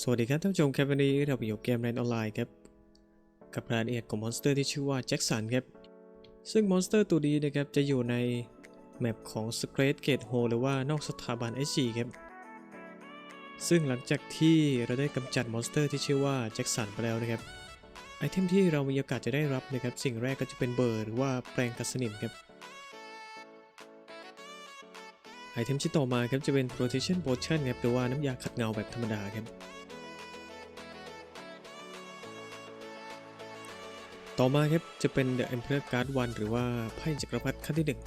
สวัสดีครับท่านผู้ชมครับวันนี้เราไปอยู่เกมแรนออนไลน์ครับ กับรายละเอียดของมอนสเตอร์ที่ชื่อว่าแจ็คสันครับ ซึ่งมอนสเตอร์ตัวนี้นะครับจะอยู่ในแมปของ s c r a t Gate Hole หรือว่านอกสถาบัน SG ครับ ซึ่งหลังจากที่เราได้กำจัดมอนสเตอร์ที่ชื่อว่าแจ็คสันไปแล้วนะครับไอเทมที่เรามีโอกาสจะได้รับนะครับสิ่งแรกก็จะเป็นเบอร์หรือว่าแปลงกัดสนิมครับไอเทมที่ต่อมาครับจะเป็น protection potion ครับหรือว่าน้ำยาขัดเงาแบบธรรมดาครับ ต่อมาครับจะเป็น The Emperor Card 1 หรือว่าไพ่จักรพรรดิขั้นที่ 1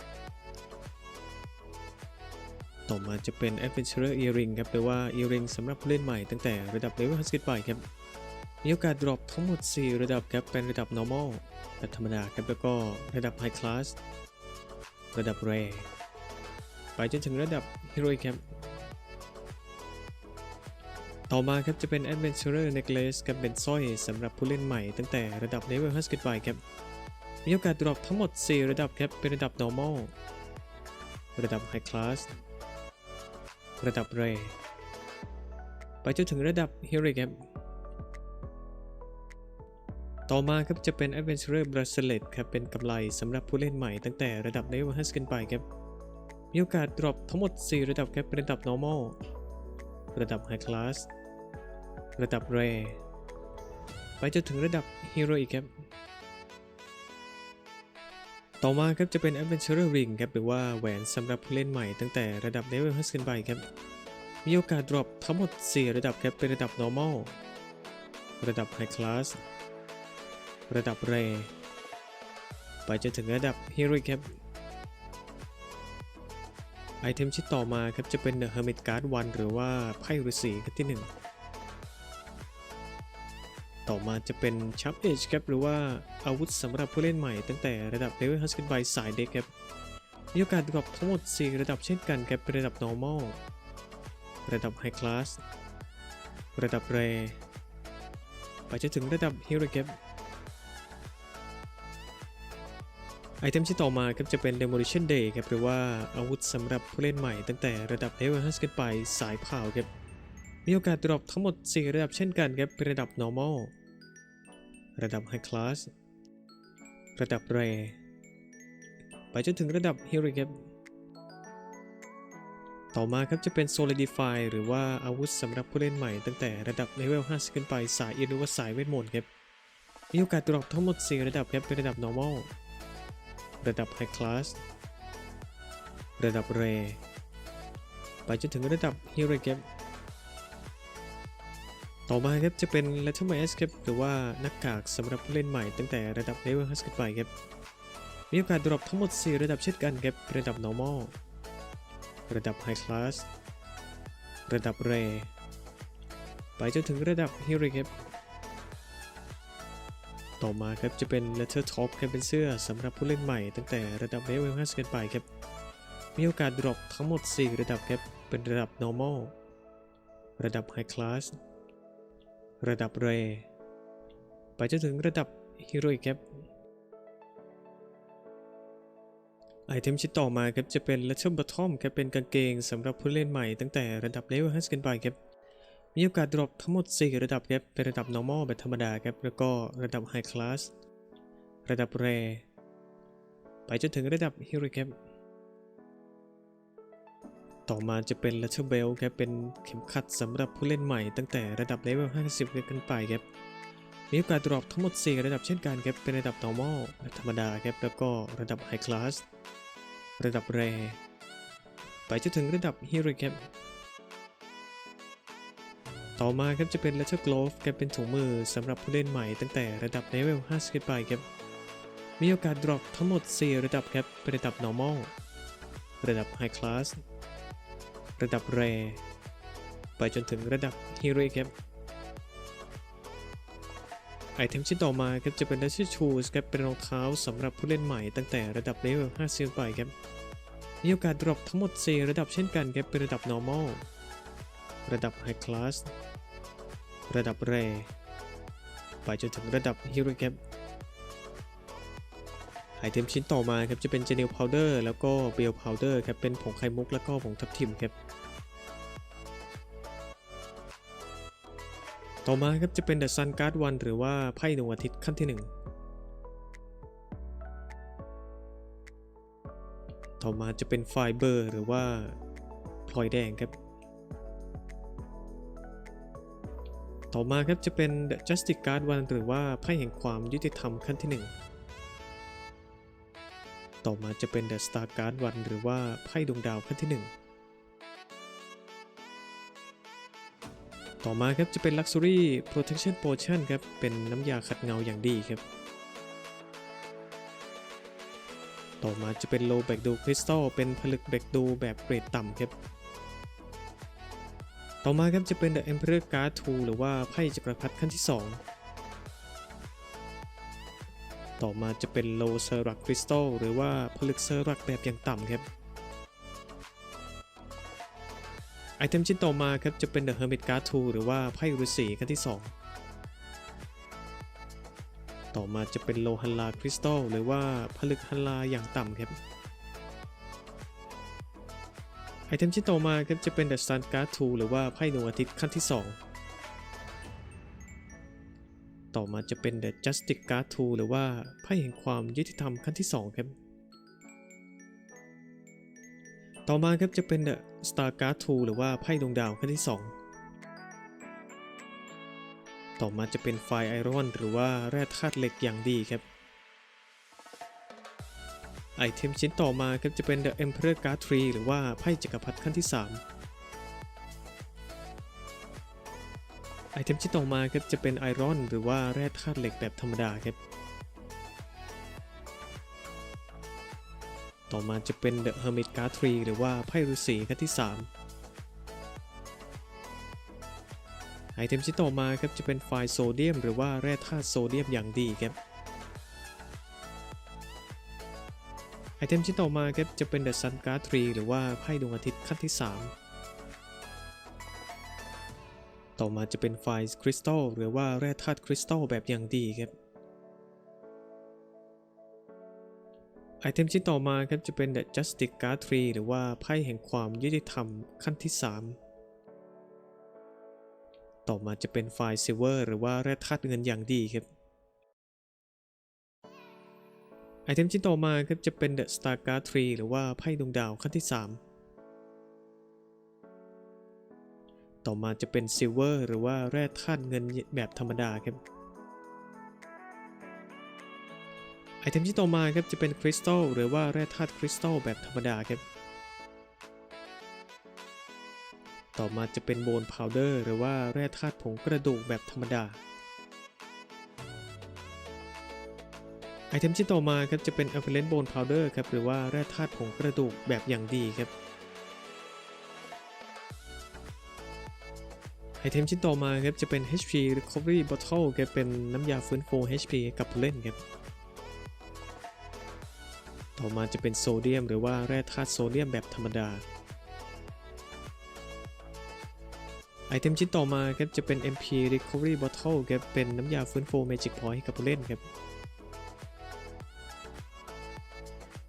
ต่อมาจะเป็น Adventurer Earring ครับหรือว่า Earring สำหรับผู้เล่นใหม่ตั้งแต่ระดับ Level 50ไปครับ มีโอกาสดรอปทั้งหมด 4 ระดับครับเป็นระดับ Normal ระดับธรรมดาครับแล้วก็ระดับ High Class ระดับ Rare ไปจนถึงระดับ Heroic ครับ ต่อมาครับจะเป็น Adventurer Necklace กับเป็นสร้อยสำหรับผู้เล่นใหม่ตั้งแต่ระดับ Level 50ไปครับ มีโอกาสดรอปทั้งหมด 4 ระดับครับ เป็นระดับ Normal ระดับ High Class ระดับ Rare ไปจนถึงระดับ Heroic ครับ ต่อมาครับจะเป็น Adventurer Bracelet ครับ เป็นกำไลสำหรับผู้เล่นใหม่ตั้งแต่ระดับ Level 50ขึ้นไปครับ มีโอกาสดรอปทั้งหมด 4 ระดับครับ เป็นระดับ normal ระดับ high class ระดับ rare ไปจนถึงระดับ hero อีกครับ ต่อมาครับจะเป็น adventurer ring ครับหรือว่าแหวนสำหรับผู้เล่นใหม่ตั้งแต่ระดับ level 50ขึ้นไปครับ มีโอกาสดรอปทั้งหมด 4 ระดับครับเป็นระดับ normal ระดับ high class ระดับ rare ไปจนถึงระดับ hero อีกครับไอเทมชิ้นต่อมาครับจะเป็น The Hermit Card 1 หรือว่าไพ่ฤาษีขั้นที่ 1 ต่อมาจะเป็น Sharp Edge ครับหรือว่าอาวุธสำหรับผู้เล่นใหม่ตั้งแต่ระดับ Level 50ขึ้นไปสายเด็กครับมีโอกาสดรอปทั้งหมด 4 ระดับเช่นกันครับเป็นระดับ Normal ระดับ High Class ระดับ Rare ไปจนถึงระดับ Hero ครับไอเทมที่ต่อมาครับจะเป็น Demolition Day ครับหรือว่าอาวุธสำหรับผู้เล่นใหม่ตั้งแต่ระดับ Level 50ขึ้นไปสายเผาครับมีโอกาสดรอปทั้งหมด 4 ระดับเช่นกันครับเป็นระดับ Normal ระดับ High Class ระดับ Rare ไปจนถึงระดับ Hero ครับต่อมาครับจะเป็น Solidify หรือว่าอาวุธสำหรับผู้เล่นใหม่ตั้งแต่ระดับ Level 50 ขึ้นไปสายอินหรือว่าสายเวทมนต์ครับ มีโอกาสดรอปทั้งหมด 4 ระดับครับเป็นระดับ Normal ระดับ High Class ระดับ Rare ไปจนถึงระดับ Hero ครับ ต่อมาครับจะเป็น Letterman ครับหรือว่าหน้ากากสำหรับผู้เล่นใหม่ตั้งแต่ระดับ Level 5ขึ้นไปครับมีโอกาสดรอปทั้งหมด 4 ระดับเช่นกันครับระดับ Normal ระดับ High Class ระดับ Rare ไปจนถึงระดับ Hero ครับต่อมาครับจะเป็น Letter Top ครับเป็นเสื้อสำหรับผู้เล่นใหม่ตั้งแต่ระดับ Level 5ขึ้นไปครับมีโอกาสดรอปทั้งหมด 4 ระดับครับเป็นระดับ Normal ระดับ High Class ระดับ Rare ไปจนถึงระดับ Hero ครับไอเทมชิ้นต่อมาครับจะเป็น Letter Bottom ครับเป็นกางเกงสำหรับผู้เล่นใหม่ตั้งแต่ระดับ Level 50ขึ้นไปครับมีโอกาสดรอปทั้งหมด 4 ระดับครับเป็นระดับ normal แบบธรรมดาครับแล้วก็ระดับ high class ระดับ rare ไปจนถึงระดับ hero ครับ ต่อมาจะเป็น letter b e l ครับเป็นเข็มขัดสำหรับผู้เล่นใหม่ตั้งแต่ระดับ level 50 ขึ้นไปครับ มีโอกาสดรอปทั้งหมด 4 ระดับเช่นกันครับ เป็นระดับ normal ธรรมดาครับ แล้วก็ระดับ high class ระดับ rare ไปจนถึงระดับ hero ครับ ต่อมาครับจะเป็น Letter Glove ครับเป็นถุงมือสำหรับผู้เล่นใหม่ตั้งแต่ระดับ Level 50 ขึ้นไปครับ มีโอกาสดรอปทั้งหมด 4 ระดับครับ เป็นระดับ Normal ระดับ High Class ระดับ Rare ไปจนถึงระดับ Hero ครับไอเทมชิ้นต่อมาครับจะเป็น Letter Shoes ครับเป็นรองเท้าสำหรับผู้เล่นใหม่ตั้งแต่ระดับ Level 50ขึ้นไปครับมีโอกาสดรอปทั้งหมด 4 ระดับเช่นกันครับเป็นระดับ Normal ระดับ High Class ระดับ Rare ไปจนถึงระดับ Hero ครับไอเทมชิ้นต่อมาครับจะเป็น Genial Powder แล้วก็ b e l Powder ครับเป็นผงไข่มุกแล้วก็ผงทับทิมครับ ต่อมาครับจะเป็น The Sun Guard 1หรือว่าไพ่ดวงอาทิตย์ขั้นที่ 1 ต่อมาจะเป็นไฟเบอร์หรือว่าพลอยแดงครับ ต่อมาครับจะเป็น The Justice Guard 1หรือว่าไพ่แห่งความยุติธรรมขั้นที่ 1 ต่อมาจะเป็น The Star Guard 1หรือว่าไพ่ดวงดาวขั้นที่ 1 ต่อมาครับจะเป็น Luxury Protection Potion ครับ เป็นน้ำยาขัดเงาอย่างดีครับ ต่อมาจะเป็น Low Back Do Crystal เป็นผลึกแบกดูแบบเกรดต่ำครับ ต่อมาครับจะเป็น The Emperor Guard 2 หรือว่าไพ่จักรพรรดิขั้นที่ 2 ต่อมาจะเป็น Low s e r a c Crystal หรือว่าผลึกเซรักแบบอย่างต่ำครับ ไอเทมชิ้นต่อมาครับจะเป็น The Hermit Guard 2 หรือว่าไพ่ฤาษีขั้นที่ 2 ต่อมาจะเป็น Low Hanla Crystal หรือว่าผลึกฮันลาอย่างต่ำครับ ไอเทมชิ้นต่อมาครับจะเป็น The Sun Guard 2 หรือว่าไพ่ดวงอาทิตย์ขั้นที่ 2 ต่อมาจะเป็น The Justice Guard 2 หรือว่าไพ่แห่งความยุติธรรมขั้นที่ 2 ครับ ต่อมาครับจะเป็น The Star Guard 2หรือว่าไพ่ดวงดาวขั้นที่ 2 ต่อมาจะเป็นไฟไอรอนหรือว่าแร่ธาตุเหล็กอย่างดีครับ ไอเทมชิ้นต่อมาครับจะเป็น The Emperor Guard 3หรือว่าไพ่จักรพรรดิขั้นที่ 3 ไอเทมชิ้นต่อมาครับจะเป็นไอรอนหรือว่าแร่ธาตุเหล็กแบบธรรมดาครับ ต่อมาจะเป็น The Hermit Guard 3หรือว่าไพ่ฤาษีขั้นที่ 3 ไอเทมชิ้นต่อมาครับจะเป็นไฟโซเดียม หรือว่าแร่ธาตุโซเดียมอย่างดีครับไอเทมชิ้นต่อมาครับจะเป็น The Sun Guard 3หรือว่าไพ่ดวงอาทิตย์ขั้นที่ 3 ต่อมาจะเป็นไฟคริสตัลหรือว่าแร่ธาตุคริสตัลแบบอย่างดีครับ ไอเทมชิ้นต่อมาครับจะเป็น The Justice Guard 3หรือว่าไพ่แห่งความยุติธรรมขั้นที่ 3 ต่อมาจะเป็นไฟซิลเวอร์หรือว่าแร่ธาตุเงินอย่างดีครับ ไอเทมชิ้นต่อมาครับจะเป็น The Star Guard 3หรือว่าไพ่ดวงดาวขั้นที่ 3 ต่อมาจะเป็นซิลเวอร์หรือว่าแร่ธาตุเงินแบบธรรมดาครับ เทมที่ต่อมาครับจะเป็นคริสตัลหรือว่าแร่ธาตุคริสตัลแบบธรรมดาครับ ต่อมาจะเป็นโบนพาวเดอร์หรือว่าแร่ธาตุผงกระดูกแบบธรรมดา ไอเทมที่ต่อมาครับจะเป็น a v a l a n c e Bone Powder ครับหรือว่าแร่ธาตุผงกระดูกแบบอย่างดีครับไอเทมชิ้นต่อมาครับจะเป็น HP Recovery Bottle ครับเป็นน้ำยาฟื้นฟู HP กับผู้เล่นครับ ต่อมาจะเป็นโซเดียม หรือว่าแร่ธาตุโซเดียมแบบธรรมดา ไอเทมชิ้นต่อมาครับจะเป็น MP Recovery Bottle ครับเป็นน้ำยาฟื้นฟู Magic Point ให้กับผู้เล่นครับ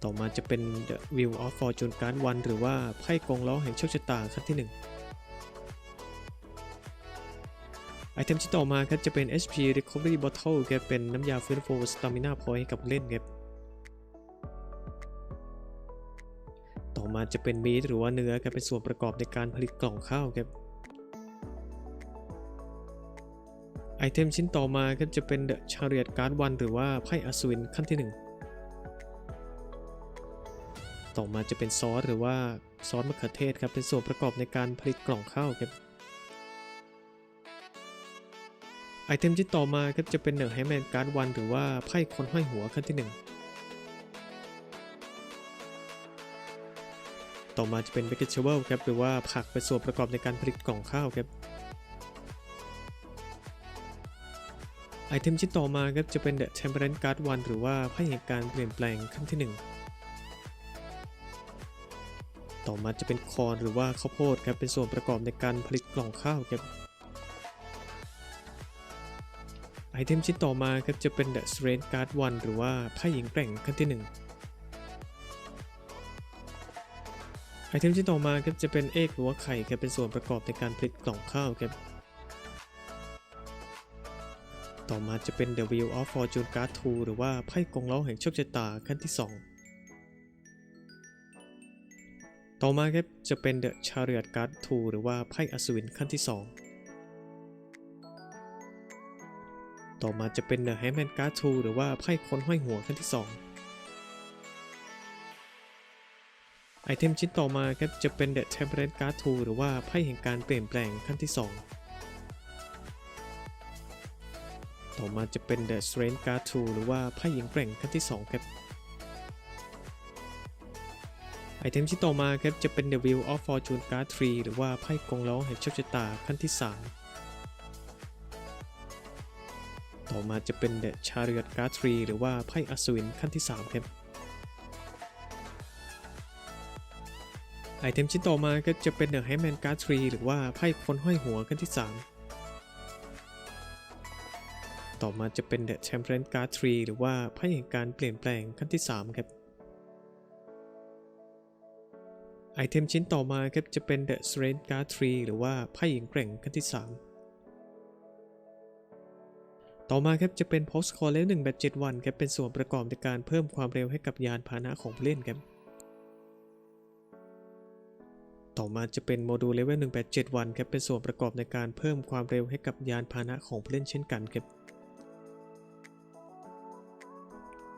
ต่อมาจะเป็น The Wheel of Fortune Card 1 หรือว่าไพ่กงล้อแห่งโชคชะตาขั้นที่ 1ไอเทมที่ต่อมาครับจะเป็น HP Recovery Bottle ครับเป็นน้ำยาฟื้นฟู Stamina Point ให้กับผู้เล่นครับ มาจะเป็นมีดหรือว่าเนื้อครับเป็นส่วนประกอบในการผลิตกล่องข้าวครับไอเทมชิ้นต่อมาครับจะเป็น The Chariot Guard 1หรือว่าไพ่อัศวินขั้นที่ 1 ต่อมาจะเป็นซอสหรือว่าซอสมะเขือเทศครับเป็นส่วนประกอบในการผลิตกล่องข้าวครับไอเทมที่ต่อมาครับจะเป็นเนอร์ไฮแมนการ์ดวันหรือว่าไพ่คนห้อยหัวขั้นที่ 1 ต่อมาจะเป็นเบเกชเบิลครับหรือว่าผักเป็นส่วนประกอบในการผลิตกล่องข้าวครับไอเทมชิ้นต่อมาครับจะเป็น The Temperance Guard 1หรือว่าไพ่แห่งการเปลี่ยนแปลงขั้นที่ 1 ต่อมาจะเป็นคอนหรือว่าข้าวโพดครับเป็นส่วนประกอบในการผลิตกล่องข้าวครับไอเทมชิ้นต่อมาครับจะเป็น The Strength Guard 1หรือว่าไพ่หญิงแกร่งขั้นที่ 1 ไอเทมชิ้นต่อมาครับจะเป็นเอกหรือว่าไข่ครับเป็นส่วนประกอบในการผลิตกล่องข้าวครับต่อมาจะเป็น The Wheel of Fortune Card 2 หรือว่าไพ่กงล้อแห่งโชคชะตาขั้นที่ 2 ต่อมาครับจะเป็น The Chariot Card 2 หรือว่าไพ่อัศวินขั้นที่ 2 ต่อมาจะเป็น The Hangman Card 2 หรือว่าไพ่คนห้อยหัวขั้นที่ 2 ไอเทมชิ้นต่อมาครับจะเป็น The Temperance Card 2หรือว่าไพ่แห่งการเปลี่ยนแปลงขั้นที่ 2 ต่อมาจะเป็น The Strength Card 2หรือว่าไพ่แหญิงแกร่งขั้นที่2ครับไอเทมชิ้นต่อมาครับจะเป็น The Wheel of Fortune Card 3 หรือว่าไพ่กงล้อแห่งโชคชะตาขั้นที่ 3 ต่อมาจะเป็น The Chariot Card 3 หรือว่าไพ่อัศวินขั้นที่ 3 ครับ ไอเทมชิ้นต่อมาก็จะเป็น The Hangman Card 3หรือว่าไพ่คนห้อยหัวขั้นที่ 3 ต่อมาจะเป็น The Temperance Card 3หรือว่าไพ่แห่งการเปลี่ยนแปลงขั้นที่ 3 ครับ ไอเทมชิ้นต่อมาครับจะเป็น The Strength Card 3หรือว่าไพ่หญิงแกร่งขั้นที่ 3 ต่อมาครับจะเป็น Post Call Level 1แบบ7วันครับเป็นส่วนประกอบในการเพิ่มความเร็วให้กับยานพาหนะของผู้เล่นครับ ต่อมาจะเป็นโมดูลเลเวล187วันครับเป็นส่วนประกอบในการเพิ่มความเร็วให้กับยานพาหนะของผู้เล่นเช่นกันครับ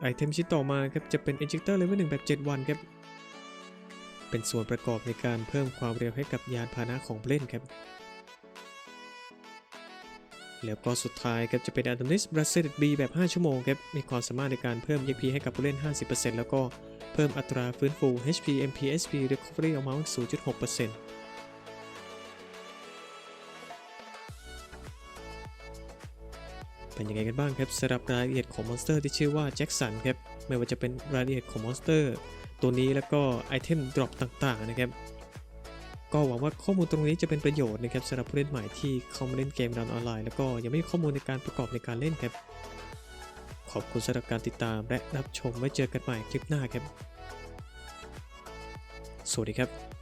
ไอเทมชิ้นต่อมาครับจะเป็น Injector Level 1แบบ7วันครับเป็นส่วนประกอบในการเพิ่มความเร็วให้กับยานพาหนะของผู้เล่นครับ แล้วก็สุดท้ายครับจะเป็น Adonis Bracelet B แบบ 5 ชั่วโมงครับมีความสามารถในการเพิ่ม EP ให้กับผู้เล่น 50%แล้วก็เพิ่มอัตราฟื้นฟู HP MP SP Recovery Amount 0.6%เป็นยังไงกันบ้างครับสำหรับรายละเอียดของมอนสเตอร์ที่ชื่อว่าแจ็คสันครับไม่ว่าจะเป็นรายละเอียดของมอนสเตอร์ตัวนี้แล้วก็ไอเทมดรอปต่างๆนะครับ ก็หวังว่าข้อมูลตรงนี้จะเป็นประโยชน์นะครับสำหรับผู้เล่นใหม่ที่เข้ามาเล่นเกมรันออนไลน์แล้วก็ยังไม่มีข้อมูลในการประกอบในการเล่นครับ ขอบคุณสำหรับการติดตามและรับชมไว้เจอกันใหม่คลิปหน้าครับ สวัสดีครับ